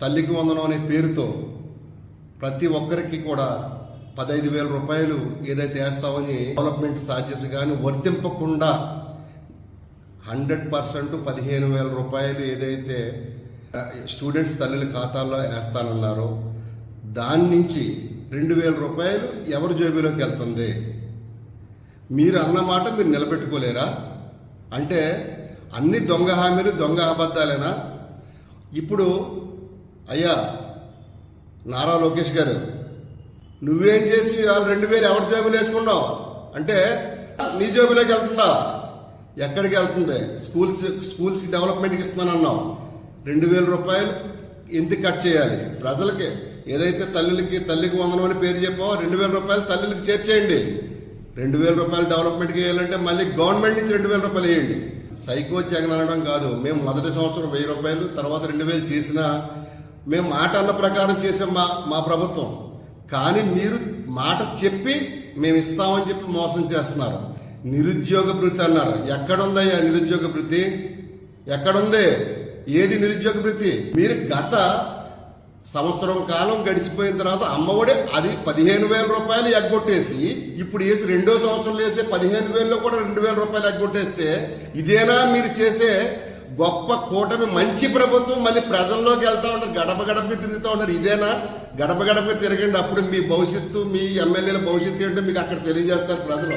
తల్లికి వందనం అనే పేరుతో ప్రతి ఒక్కరికి కూడా పదహైదు వేల రూపాయలు ఏదైతే వేస్తామని డెవలప్మెంట్ ఛార్జెస్ కానీ వర్తింపకుండా హండ్రెడ్ పర్సెంట్ పదిహేను వేల రూపాయలు ఏదైతే స్టూడెంట్స్ తల్లుల ఖాతాల్లో వేస్తానన్నారో దాని నుంచి రెండు వేల రూపాయలు ఎవరి జేబులోకి వెళ్తుంది? మీరు అన్న మాట మీరు నిలబెట్టుకోలేరా? అంటే అన్ని దొంగ హామీలు దొంగ అబద్ధాలేనా? ఇప్పుడు అయ్యా నారా లోకేష్ గారు నువ్వేం చేసి వాళ్ళు రెండు వేలు ఎవరి జేబులు వేసుకున్నావు? అంటే నీ జేబులోకి వెళ్తుందా? ఎక్కడికి వెళ్తుంది? స్కూల్స్ స్కూల్స్ డెవలప్మెంట్కి ఇస్తున్నానన్నావు. రెండు వేల రూపాయలు ఎందుకు కట్ చేయాలి? ప్రజలకి ఏదైతే తల్లులకి తల్లికి వందనం అని పేరు చెప్పావో రెండు వేల రూపాయలు తల్లులకి చేర్చేయండి. రెండు వేల రూపాయలు డెవలప్మెంట్కి వేయాలంటే మళ్ళీ గవర్నమెంట్ నుంచి రెండు వేల రూపాయలు వేయండి. సైకో జగన్ అనడం కాదు. మేము మొదటి సంవత్సరం వెయ్యి రూపాయలు తర్వాత రెండు వేలు చేసినా మేము మాట అన్న ప్రకారం చేసాం మా మా ప్రభుత్వం. కానీ మీరు మాట చెప్పి మేము ఇస్తామని చెప్పి మోసం చేస్తున్నారు. నిరుద్యోగ భృతి అన్నారు. ఎక్కడుందయ్యా నిరుద్యోగ భృతి? ఎక్కడుంది? ఏది నిరుద్యోగ భృతి? మీరు గత సంవత్సరం కాలం గడిచిపోయిన తర్వాత అమ్మఒడి అది పదిహేను వేల రూపాయలు ఎగ్గొట్టేసి ఇప్పుడు వేసి రెండో సంవత్సరం వేసే పదిహేను వేలలో కూడా రెండు వేల రూపాయలు ఎగ్గొట్టేస్తే ఇదేనా మీరు చేసే గొప్ప కూటమి మంచి ప్రభుత్వం మళ్ళీ ప్రజల్లోకి వెళ్తా ఉంటారు గడప గడపకి తిరుగుతూ ఉంటారు ఇదేనా? గడప గడపకి తిరగండి అప్పుడు మీ భవిష్యత్తు మీ ఎమ్మెల్యేల భవిష్యత్తు ఏంటో మీకు అక్కడ తెలియజేస్తారు ప్రజలు.